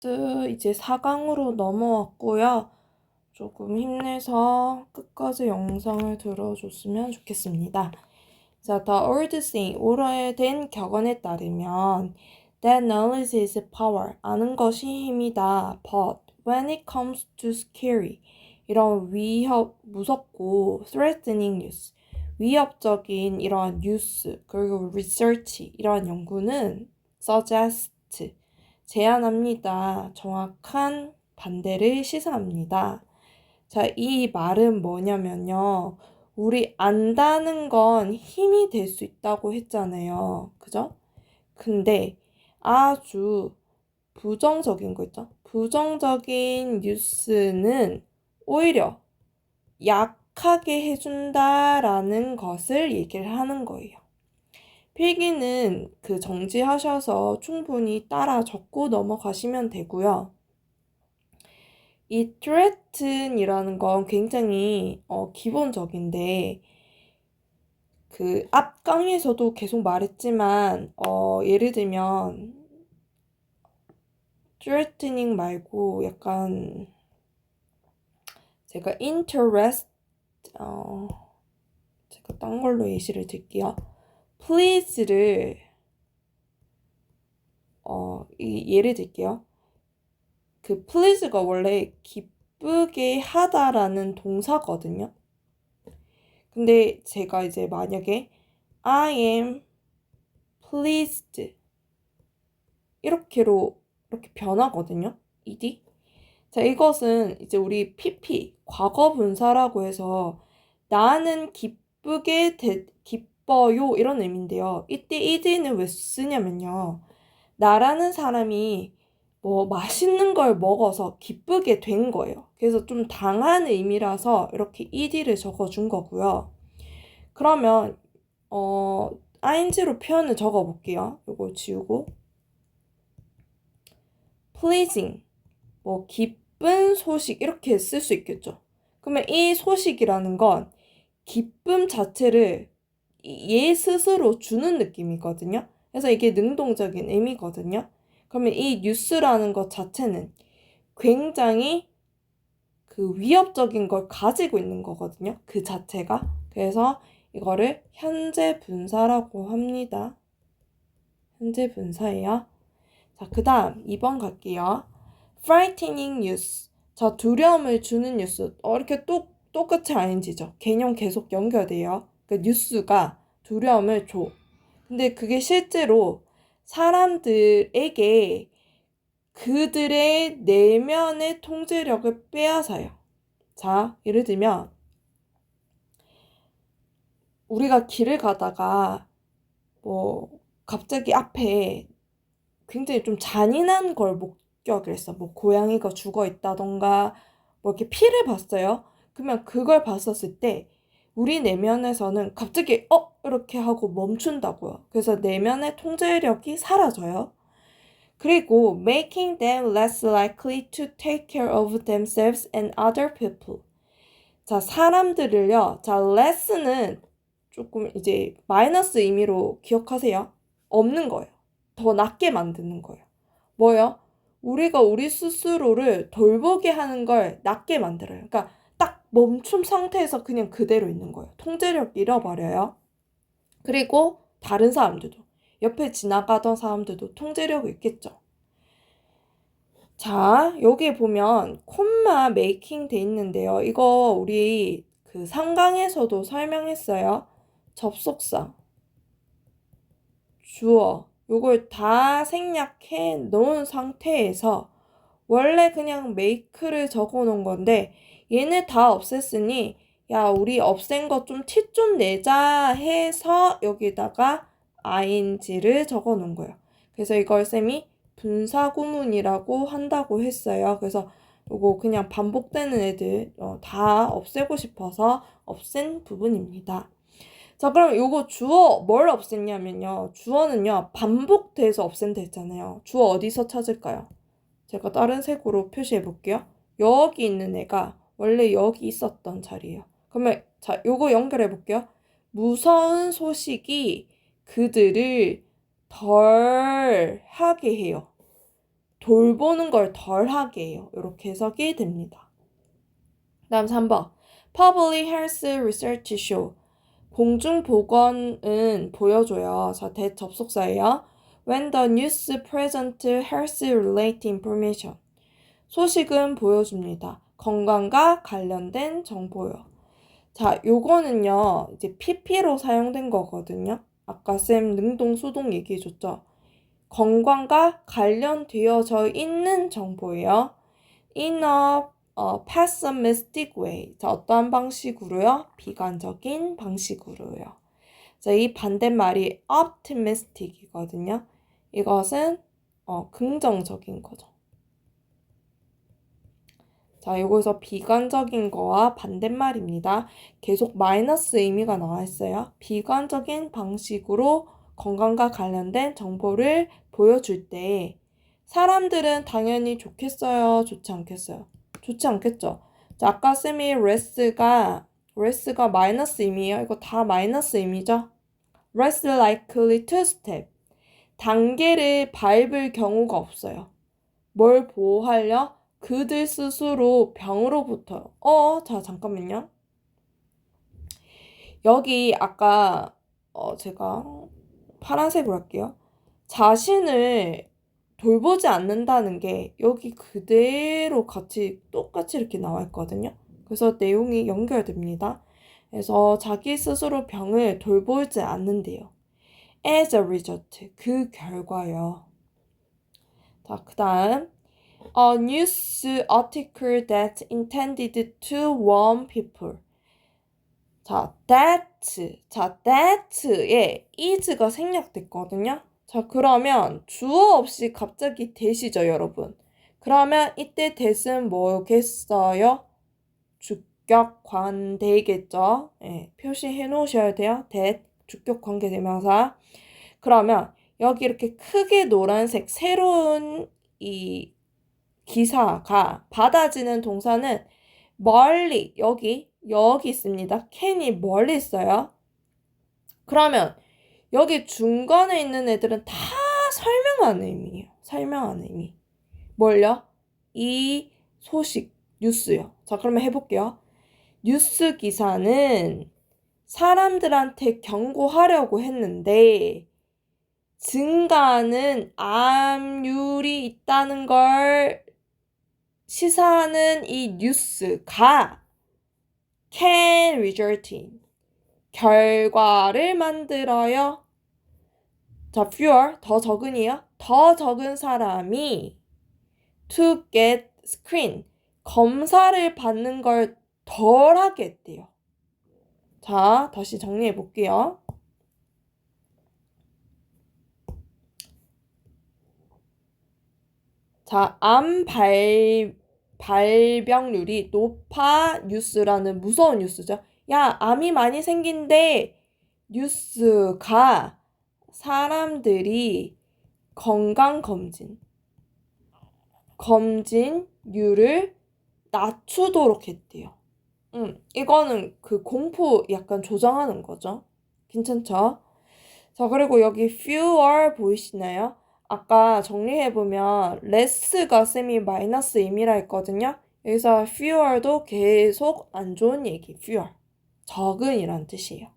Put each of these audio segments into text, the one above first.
이제 4강으로 넘어왔고요. 조금 힘내서 끝까지 영상을 들어줬으면 좋겠습니다. 자, the old saying, 오래된 격언에 따르면 that knowledge is power, 아는 것이 힘이다. But when it comes to scary, 이런 위협, 무섭고 threatening news, 위협적인 이러한 뉴스, 그리고 research, 이러한 연구는 suggest, 제안합니다. 정확한 반대를 시사합니다. 자, 이 말은 뭐냐면요. 우리 안다는 건 힘이 될 수 있다고 했잖아요. 그죠? 근데 아주 부정적인 거 있죠? 부정적인 뉴스는 오히려 약하게 해준다라는 것을 얘기를 하는 거예요. 필기는 그 정지하셔서 충분히 따라 적고 넘어가시면 되고요. 이 threaten이라는 건 굉장히 어, 기본적인데 그 앞 강의에서도 계속 말했지만 어, 예를 들면 threatening 말고 약간 제가 interest 어, 제가 딴 걸로 예시를 들게요. Please를 어, 이 예를 들게요. 그 please가 원래 기쁘게 하다라는 동사거든요. 근데 제가 이제 만약에 I am pleased 이렇게로 이렇게 변하거든요. ed. 자, 이것은 이제 우리 pp 과거 분사라고 해서 나는 기쁘게 되, 기뻐요 이런 의미인데요. 이때 ed는 왜 쓰냐면요. 나라는 사람이 뭐 맛있는 걸 먹어서 기쁘게 된 거예요. 그래서 좀 당한 의미라서 이렇게 ed를 적어준 거고요. 그러면 어 ing로 표현을 적어 볼게요. 이거 지우고 pleasing 뭐 기쁜 소식 이렇게 쓸 수 있겠죠. 그러면 이 소식이라는 건 기쁨 자체를 얘 스스로 주는 느낌이거든요. 그래서 이게 능동적인 의미거든요. 그러면 이 뉴스라는 것 자체는 굉장히 그 위협적인 걸 가지고 있는 거거든요. 그 자체가. 그래서 이거를 현재 분사라고 합니다. 현재 분사예요. 자, 그 다음 2번 갈게요. frightening news. 자, 두려움을 주는 뉴스. 어, 이렇게 똑, 똑같이 ing죠. 개념 계속 연결돼요. 그 뉴스가 두려움을 줘. 근데 그게 실제로 사람들에게 그들의 내면의 통제력을 빼앗아요. 자, 예를 들면, 우리가 길을 가다가, 뭐, 갑자기 앞에 굉장히 좀 잔인한 걸 목격을 했어. 뭐, 고양이가 죽어 있다던가, 뭐, 이렇게 피를 봤어요. 그러면 그걸 봤었을 때, 우리 내면에서는 갑자기 어 이렇게 하고 멈춘다고요. 그래서 내면의 통제력이 사라져요. 그리고 making them less likely to take care of themselves and other people. 자, 사람들을요. 자, less는 조금 이제 마이너스 의미로 기억하세요. 없는 거예요. 더 낮게 만드는 거예요. 뭐요? 우리가 우리 스스로를 돌보게 하는 걸 낮게 만들어요. 그러니까 멈춤 상태에서 그냥 그대로 있는 거예요. 통제력 잃어버려요. 그리고 다른 사람들도 옆에 지나가던 사람들도 통제력이 있겠죠. 자, 여기 보면 콤마 메이킹 돼 있는데요. 이거 우리 그 상강에서도 설명했어요. 접속사, 주어, 요걸 다 생략해 놓은 상태에서 원래 그냥 메이크를 적어 놓은 건데 얘네 다 없앴으니 야 우리 없앤 거 좀 티 좀 내자 해서 여기다가 ing를 적어 놓은 거예요. 그래서 이걸 쌤이 분사구문이라고 한다고 했어요. 그래서 이거 그냥 반복되는 애들 어, 다 없애고 싶어서 없앤 부분입니다. 자, 그럼 이거 주어 뭘 없앴냐면요. 주어는요, 반복돼서 없앤다 했잖아요. 주어 어디서 찾을까요? 제가 다른 색으로 표시해 볼게요. 여기 있는 애가 원래 여기 있었던 자리예요. 그러면 자, 요거 연결해 볼게요. 무서운 소식이 그들을 덜 하게 해요. 돌보는 걸 덜 하게 해요. 이렇게 해석이 됩니다. 다음 3번. Public Health Research Show. 공중보건은 보여줘요. 자, 대접속사예요. When the news present health related information. 소식은 보여줍니다. 건강과 관련된 정보요. 자, 요거는요, 이제 PP로 사용된 거거든요. 아까 쌤 능동, 수동 얘기해줬죠. 건강과 관련되어져 있는 정보예요. In a 어, pessimistic way. 자, 어떠한 방식으로요? 비관적인 방식으로요. 자, 이 반대말이 optimistic이거든요. 이것은 어, 긍정적인 거죠. 자, 여기서 비관적인 거와 반대말입니다. 계속 마이너스 의미가 나와 있어요. 비관적인 방식으로 건강과 관련된 정보를 보여줄 때 사람들은 당연히 좋겠어요? 좋지 않겠어요? 좋지 않겠죠? 자, 아까 쌤이 레스가 레스가 마이너스 의미예요. 이거 다 마이너스 의미죠? less likely to step. 단계를 밟을 경우가 없어요. 뭘 보호하려? 그들 스스로 병으로부터. 어, 자, 잠깐만요. 여기 아까 어, 제가 파란색으로 할게요. 자신을 돌보지 않는다는 게 여기 그대로 같이 똑같이 이렇게 나와 있거든요. 그래서 내용이 연결됩니다. 그래서 자기 스스로 병을 돌보지 않는데요. as a result, 그 결과요. 자, 그 다음. A news article that intended to warn people. 자, that. 자, that에 is가 생략됐거든요. 자, 그러면 주어 없이 갑자기 that이죠, 여러분. 그러면 이때 that은 뭐겠어요? 주격 관대겠죠. 예, 표시해 놓으셔야 돼요. that 주격 관계 대명사. 그러면 여기 이렇게 크게 노란색 새로운 이 기사가 받아지는 동사는 멀리 여기 여기 있습니다. can이 멀리 있어요. 그러면 여기 중간에 있는 애들은 다 설명하는 의미예요. 설명하는 의미. 뭘요? 이 소식, 뉴스요. 자, 그러면 해볼게요. 뉴스 기사는 사람들한테 경고하려고 했는데 증가하는 암률이 있다는 걸 시사하는 이 뉴스가 can result in 결과를 만들어요. 자, fewer 더 적은이요. 더 적은 사람이 to get screen 검사를 받는 걸 덜 하게 했대요. 자, 다시 정리해 볼게요. 자, 암 발, 발병률이 높아 뉴스라는 무서운 뉴스죠. 야, 암이 많이 생긴데 뉴스가 사람들이 건강검진, 검진율을 낮추도록 했대요. 음, 이거는 그 공포 약간 조정하는 거죠. 괜찮죠? 자, 그리고 여기 fewer 보이시나요? 아까 정리해보면 less가 쌤이 마이너스 의미라 했거든요. 여기서 fewer도 계속 안 좋은 얘기, fewer. 적은이란 뜻이에요.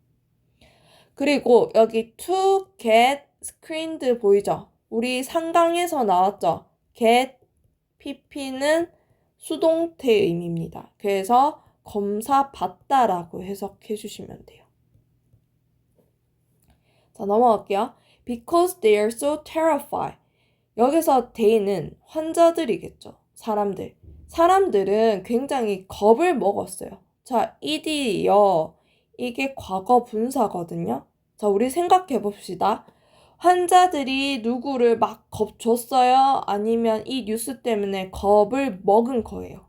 그리고 여기 to get screened 보이죠? 우리 상강에서 나왔죠? get pp는 수동태 의미입니다. 그래서 검사 받다라고 해석해 주시면 돼요. 자, 넘어갈게요. Because they are so terrified. 여기서 they는 환자들이겠죠. 사람들. 사람들은 굉장히 겁을 먹었어요. 자, 이디요. 이게 과거 분사거든요. 자, 우리 생각해 봅시다. 환자들이 누구를 막 겁줬어요? 아니면 이 뉴스 때문에 겁을 먹은 거예요.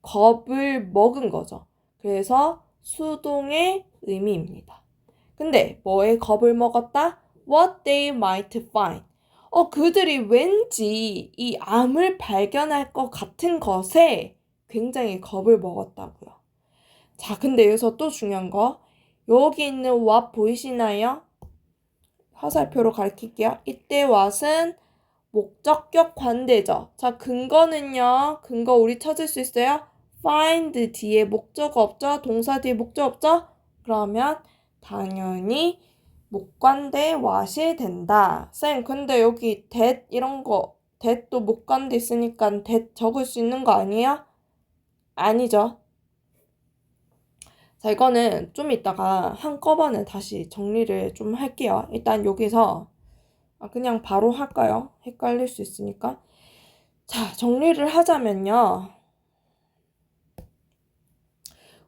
겁을 먹은 거죠. 그래서 수동의 의미입니다. 근데 뭐에 겁을 먹었다? What they might find. 어, 그들이 왠지 이 암을 발견할 것 같은 것에 굉장히 겁을 먹었다고요. 자, 근데 여기서 또 중요한 거. 여기 있는 what 보이시나요? 화살표로 가리킬게요. 이때 what은 목적격 관대죠. 자, 근거는요. 근거 우리 찾을 수 있어요? find 뒤에 목적 없죠? 동사 뒤에 목적 없죠? 그러면 당연히 목관대 what이 된다. 쌤, 근데 여기 that 이런 거 that도 목관대 있으니까 that 적을 수 있는 거 아니에요? 아니죠. 자, 이거는 좀 이따가 한꺼번에 다시 정리를 좀 할게요. 일단 여기서 아, 그냥 바로 할까요? 헷갈릴 수 있으니까. 자, 정리를 하자면요.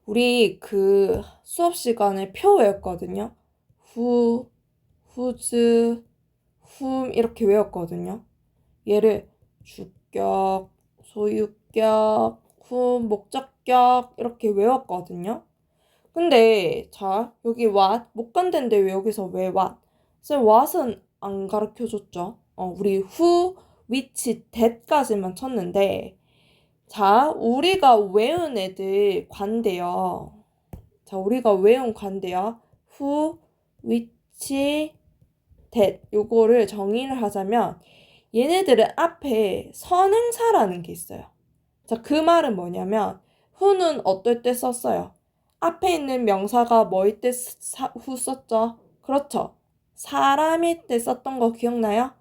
우리 그 수업 시간에 표 외웠거든요. 후, 후즈, 훔 이렇게 외웠거든요. 얘를 주격, 소유격, 훔, 목적격 이렇게 외웠거든요. 근데 자 여기 what 목관대인데 왜 여기서 왜 what? 쌤 what은 안 가르쳐 줬죠. 어 우리 who, which, that까지만 쳤는데 자 우리가 외운 애들 관대요. 자 우리가 외운 관대요. who, which, that 요거를 정의를 하자면 얘네들은 앞에 선행사라는 게 있어요. 자 그 말은 뭐냐면 who는 어떨 때 썼어요? 앞에 있는 명사가 뭐일 때 후 썼죠? 그렇죠. 사람일 때 썼던 거 기억나요?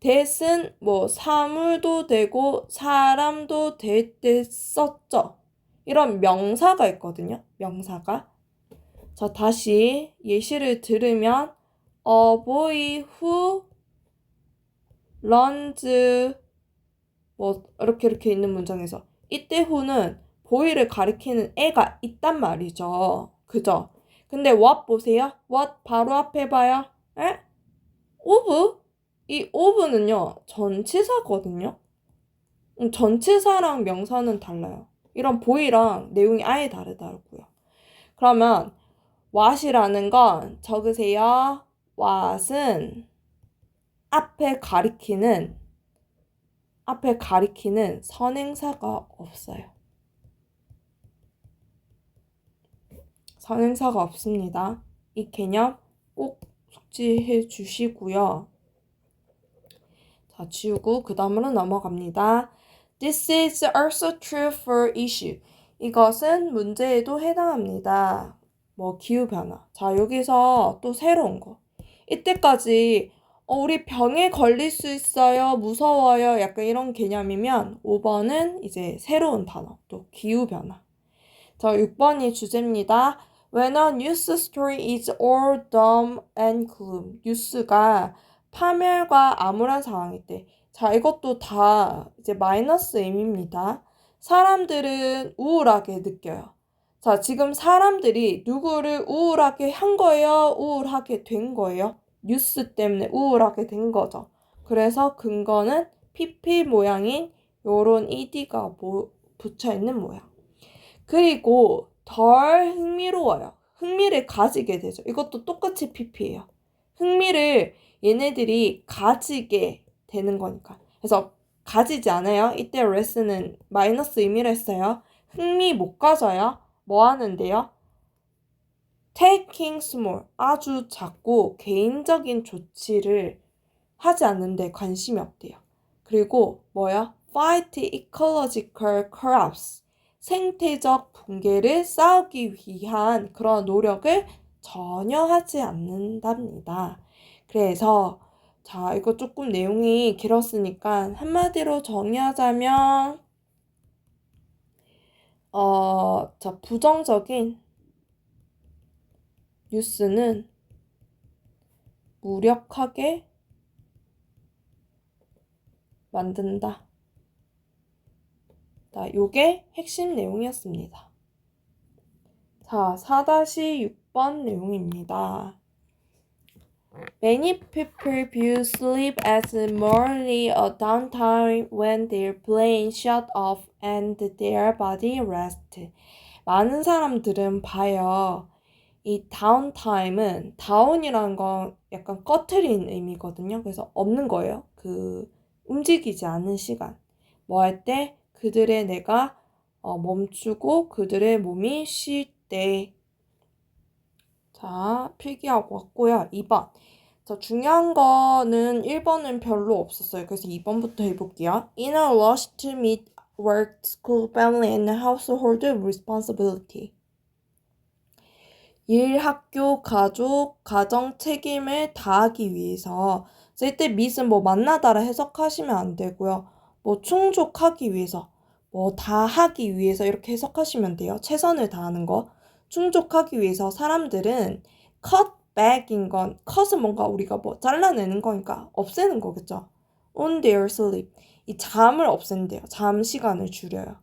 that은 뭐 사물도 되고 사람도 될 때 썼죠. 이런 명사가 있거든요. 명사가. 자, 다시 예시를 들으면 a boy who runs 뭐 이렇게 이렇게 있는 문장에서 이때 who는 보이를 가리키는 애가 있단 말이죠. 그죠? 근데 what 보세요. what 바로 앞에 봐요. 에? of? 이 of는요. 전치사거든요. 음, 전치사랑 명사는 달라요. 이런 보이랑 내용이 아예 다르다고요. 그러면 what이라는 건 적으세요. what은 앞에 가리키는 앞에 가리키는 선행사가 없어요. 선행사가 없습니다. 이 개념 꼭 숙지해 주시고요. 자, 지우고 그 다음으로 넘어갑니다. This is also true for issue. 이것은 문제에도 해당합니다. 뭐 기후변화. 자, 여기서 또 새로운 거. 이때까지 어, 우리 병에 걸릴 수 있어요. 무서워요. 약간 이런 개념이면 5번은 이제 새로운 단어. 또 기후변화. 자, 6번이 주제입니다. When a news story is all doom and gloom. 뉴스가 파멸과 암울한 상황일 때. 자, 이것도 다 이제 마이너스 의미입니다. 사람들은 우울하게 느껴요. 자, 지금 사람들이 누구를 우울하게 한 거예요? 우울하게 된 거예요? 뉴스 때문에 우울하게 된 거죠. 그래서 근거는 PP 모양인 요런 ED가 뭐 붙여 있는 모양. 그리고 덜 흥미로워요. 흥미를 가지게 되죠. 이것도 똑같이 PP예요. 흥미를 얘네들이 가지게 되는 거니까. 그래서 가지지 않아요. 이때 레슨은 마이너스 의미를 했어요. 흥미 못 가져요. 뭐 하는데요? taking small 아주 작고 개인적인 조치를 하지 않는데 관심이 없대요. 그리고 뭐야? fight ecological collapse 생태적 붕괴를 쌓기 위한 그런 노력을 전혀 하지 않는답니다. 그래서 자, 이거 조금 내용이 길었으니까 한마디로 정리하자면 어, 자, 부정적인 뉴스는 무력하게 만든다. 자, 요게 핵심 내용이었습니다. 자, 4-6번 내용입니다. Many people view sleep as merely a downtime when their brain shut off and their body rest. 많은 사람들은 봐요. 이 다운타임은 다운이라는 건 약간 꺼트린 의미거든요. 그래서 없는 거예요. 그 움직이지 않는 시간. 뭐 할 때? 그들의 어, 멈추고 그들의 몸이 쉴 때. 자, 필기하고 왔고요. 2번. 자, 중요한 거는 1번은 별로 없었어요. 그래서 2번부터 해볼게요. In a rush to meet work, school, family, and household responsibility. 일, 학교, 가족, 가정 책임을 다하기 위해서 쓸때 meet은 뭐 만나다라 해석하시면 안 되고요. 뭐 충족하기 위해서, 뭐 다하기 위해서 이렇게 해석하시면 돼요. 최선을 다하는 거. 충족하기 위해서 사람들은 cut back인 건 cut은 뭔가 우리가 뭐 잘라내는 거니까 없애는 거겠죠. on their sleep. 이 잠을 없앤대요. 잠 시간을 줄여요.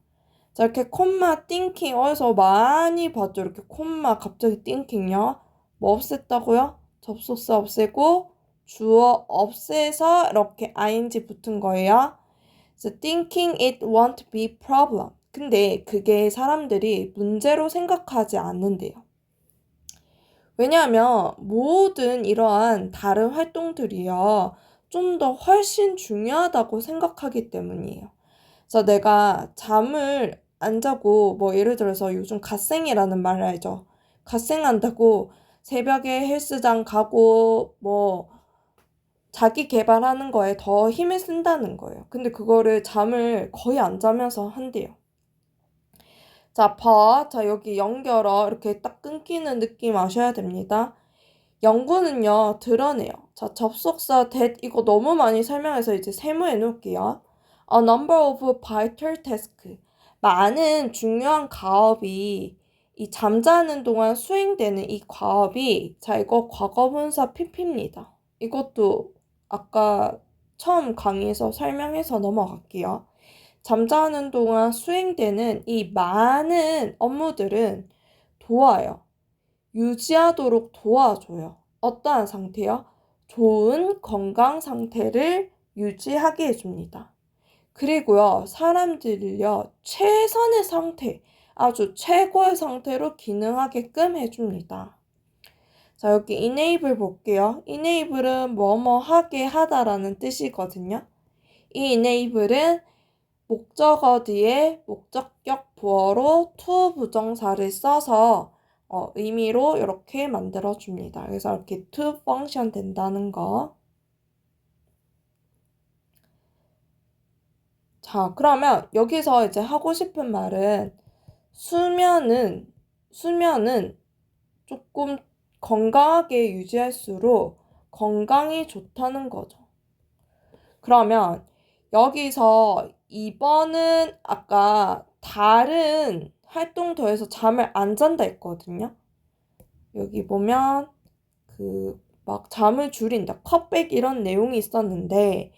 자, 이렇게 콤마 thinking 어디서 많이 봤죠. 이렇게 콤마 갑자기 thinking요. 뭐 없앴다고요? 접속사 없애고 주어 없애서 이렇게 ing 붙은 거예요. So thinking it won't be problem. 근데 그게 사람들이 문제로 생각하지 않는데요. 왜냐하면 모든 이러한 다른 활동들이요. 좀 더 훨씬 중요하다고 생각하기 때문이에요. 그래서 내가 잠을 안 자고 뭐 예를 들어서 요즘 갓생이라는 말을 알죠. 갓생한다고 새벽에 헬스장 가고 뭐 자기 개발하는 거에 더 힘을 쓴다는 거예요. 근데 그거를 잠을 거의 안 자면서 한대요. 자, 봐. 자, 여기 연결어. 이렇게 딱 끊기는 느낌 아셔야 됩니다. 연구는요, 드러내요. 자, 접속사 that 이거 너무 많이 설명해서 이제 세모해 놓을게요. A number of vital tasks. 많은 중요한 가업이 이 잠자는 동안 수행되는 이 과업이 자, 이거 과거분사 PP입니다. 이것도 아까 처음 강의에서 설명해서 넘어갈게요. 잠자는 동안 수행되는 이 많은 업무들은 도와요. 유지하도록 도와줘요. 어떠한 상태요? 좋은 건강 상태를 유지하게 해줍니다. 그리고요, 사람들을요, 최선의 상태, 아주 최고의 상태로 기능하게끔 해줍니다. 자, 여기 enable 볼게요. enable은 뭐뭐 하게 하다라는 뜻이거든요. 이 enable은 목적어 뒤에 목적격 보어로 to 부정사를 써서 어, 의미로 이렇게 만들어 줍니다. 그래서 이렇게 to function 된다는 거. 자, 그러면 여기서 이제 하고 싶은 말은 수면은, 수면은 조금 건강하게 유지할수록 건강이 좋다는 거죠. 그러면 여기서 2번은 아까 다른 활동 더해서 잠을 안 잔다 했거든요. 여기 보면 그 막 잠을 줄인다, 컷백 이런 내용이 있었는데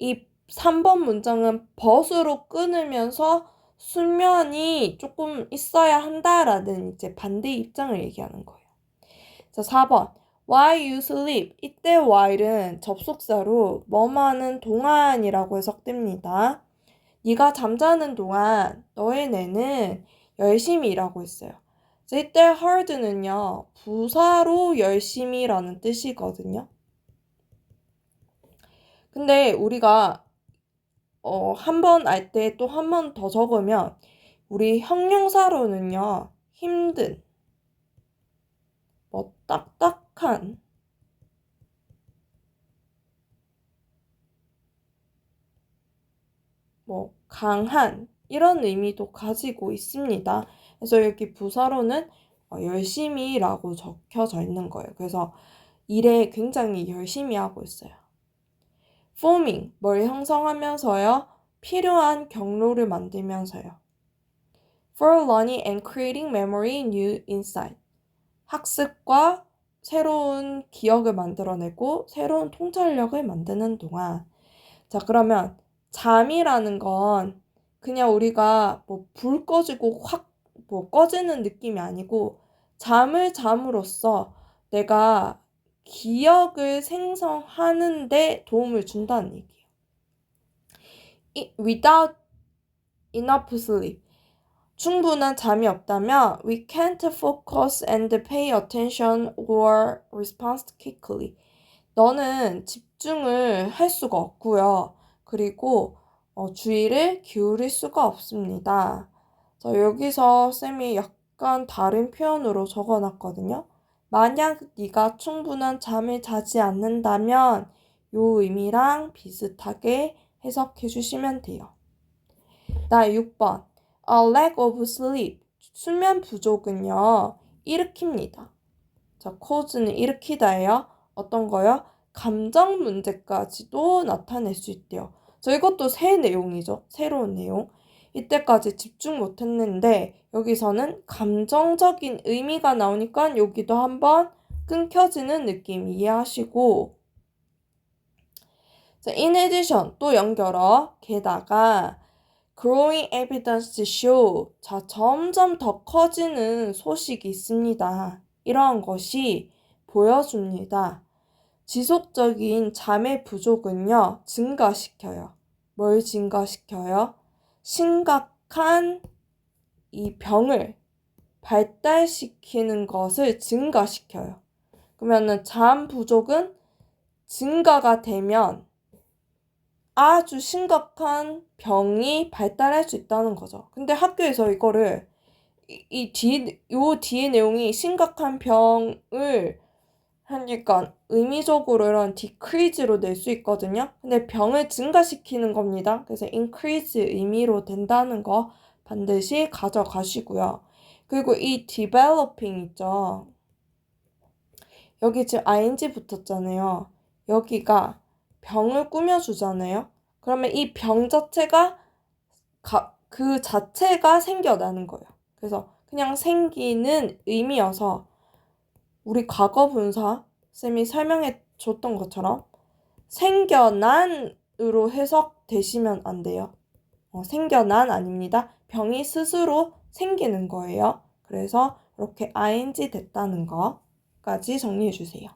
이 3번 문장은 벗으로 끊으면서 수면이 조금 있어야 한다라는 이제 반대 입장을 얘기하는 거예요. 자, 4번. While you sleep. 이때 while은 접속사로 뭐뭐하는 동안이라고 해석됩니다. 네가 잠자는 동안 너의 뇌는 열심히 일하고 있어요. 이때 hard는요, 부사로 열심히라는 뜻이거든요. 근데 우리가 어, 한 번 알 때 또 한 번 더 적으면 우리 형용사로는요, 힘든, 뭐 딱딱한, 뭐 강한 이런 의미도 가지고 있습니다. 그래서 여기 부사로는 어, 열심히라고 적혀져 있는 거예요. 그래서 일에 굉장히 열심히 하고 있어요. forming, 뭘 형성하면서요. 필요한 경로를 만들면서요. for learning and creating memory new insight. 학습과 새로운 기억을 만들어내고 새로운 통찰력을 만드는 동안 자 그러면 잠이라는 건 그냥 우리가 뭐 불 꺼지고 확 뭐 꺼지는 느낌이 아니고 잠을 잠으로써 내가 기억을 생성하는데 도움을 준다는 얘기예요. without enough sleep. 충분한 잠이 없다면 we can't focus and pay attention or respond quickly. 너는 집중을 할 수가 없고요. 그리고 어, 주의를 기울일 수가 없습니다. 자, 여기서 쌤이 약간 다른 표현으로 적어 놨거든요. 만약 네가 충분한 잠을 자지 않는다면 요 의미랑 비슷하게 해석해 주시면 돼요. 나 6번. A lack of sleep. 수면 부족은요. 일으킵니다. 자, cause는 일으키다예요. 어떤 거요? 감정 문제까지도 나타낼 수 있대요. 저 이것도 새 내용이죠. 새로운 내용. 이때까지 집중 못 했는데 여기서는 감정적인 의미가 나오니까 여기도 한번 끊겨지는 느낌 이해하시고 자, in addition 또 연결어 게다가 growing evidence to show 자 점점 더 커지는 소식이 있습니다. 이러한 것이 보여줍니다. 지속적인 잠의 부족은요 증가시켜요. 뭘 증가시켜요? 심각한 이 병을 발달시키는 것을 증가시켜요. 그러면은 잠 부족은 증가가 되면 아주 심각한 병이 발달할 수 있다는 거죠. 근데 학교에서 이거를 이 뒤, 요 뒤에 내용이 심각한 병을 하니까 의미적으로 이런 decrease로 낼 수 있거든요. 근데 병을 증가시키는 겁니다. 그래서 increase 의미로 된다는 거 반드시 가져가시고요. 그리고 이 developing 있죠. 여기 지금 ing 붙었잖아요. 여기가 병을 꾸며주잖아요. 그러면 이 병 자체가 가, 그 자체가 생겨나는 거예요. 그래서 그냥 생기는 의미여서 우리 과거 분사 쌤이 설명해 줬던 것처럼 생겨난으로 해석되시면 안 돼요. 어, 생겨난 아닙니다. 병이 스스로 생기는 거예요. 그래서 이렇게 ing 됐다는 거까지 정리해 주세요.